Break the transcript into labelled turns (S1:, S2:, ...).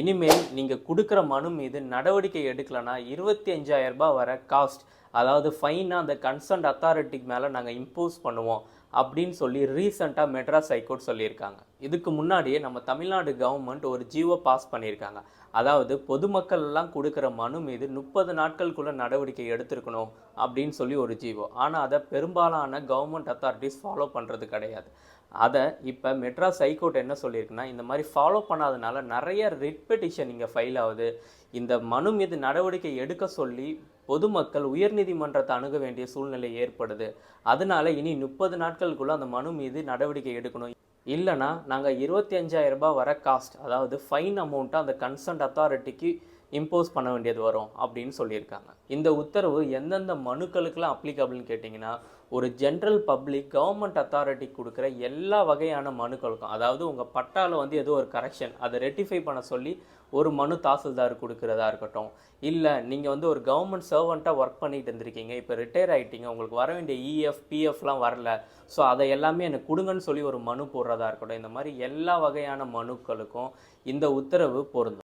S1: இனிமேல் நீங்கள் கொடுக்குற மனு மீது நடவடிக்கை எடுக்கலைன்னா இருபத்தி அஞ்சாயிரம் ரூபாய் வர காஸ்ட் அதாவது ஃபைனாக அந்த கன்சர்ன்ட் அத்தாரிட்டிக்கு மேலே நாங்கள் இம்போஸ் பண்ணுவோம். அப்படின்னு சொல்லி ரீசண்டாக மெட்ராஸ் ஹைகோர்ட் சொல்லியிருக்காங்க. இதுக்கு முன்னாடியே நம்ம தமிழ்நாடு கவர்மெண்ட் ஒரு ஜீவோ பாஸ் பண்ணியிருக்காங்க. அதாவது பொதுமக்கள் எல்லாம் கொடுக்குற மனு மீது முப்பது நாட்களுக்குள்ளே நடவடிக்கை எடுத்திருக்கணும் அப்படின்னு சொல்லி ஒரு ஜீவோ ஆனால் அதை பெரும்பாலான கவர்மெண்ட் அத்தாரிட்டிஸ் ஃபாலோ பண்ணுறது கிடையாது. அதை இப்போ மெட்ராஸ் ஹைகோர்ட் என்ன சொல்லியிருக்குன்னா இந்த மாதிரி ஃபாலோ பண்ணாதனால நிறைய ரிட் பெட்டிஷன் இங்கே ஃபைல் ஆகுது. இந்த மனு மீது நடவடிக்கை எடுக்க சொல்லி பொதுமக்கள் உயர்நீதிமன்றத்தை அணுக வேண்டிய சூழ்நிலை ஏற்படுது. அதனால இனி முப்பது நாட்களுக்குள்ளே அந்த மனு மீது நடவடிக்கை எடுக்கணும். இல்லைனா நாங்கள் இருபத்தி அஞ்சாயிரம் ரூபாய் வர காஸ்ட் அதாவது ஃபைன் அமௌண்ட்டை அந்த கன்சர்ன்ட் அத்தாரிட்டிக்கு இம்போஸ் பண்ண வேண்டியது வரும் அப்படின்னு சொல்லியிருக்காங்க. இந்த உத்தரவு எந்தெந்த மனுக்களுக்கெல்லாம் அப்ளிகபிள்னு கேட்டிங்கன்னா ஒரு ஜென்ரல் பப்ளிக் கவர்மெண்ட் அத்தாரிட்டி கொடுக்குற எல்லா வகையான மனுக்களுக்கும் அதாவது உங்கள் பட்டாவில் வந்து ஏதோ ஒரு கரெக்ஷன் அதை ரெட்டிஃபை பண்ண சொல்லி ஒரு மனு தாசில்தார் கொடுக்குறதா இருக்கட்டும் இல்லை நீங்கள் வந்து ஒரு கவர்மெண்ட் சர்வெண்ட்டாக ஒர்க் பண்ணிட்டு இருந்திருக்கீங்க இப்போ ரிட்டையர் ஆகிட்டீங்க உங்களுக்கு வர வேண்டிய இஎஃப் பிஎஃப்லாம் வரல ஸோ அதை எல்லாமே எனக்கு கொடுங்கன்னு சொல்லி ஒரு மனு போடுறதா இருக்கட்டும் இந்த மாதிரி எல்லா வகையான மனுக்களுக்கும் இந்த உத்தரவு பொருந்தும்.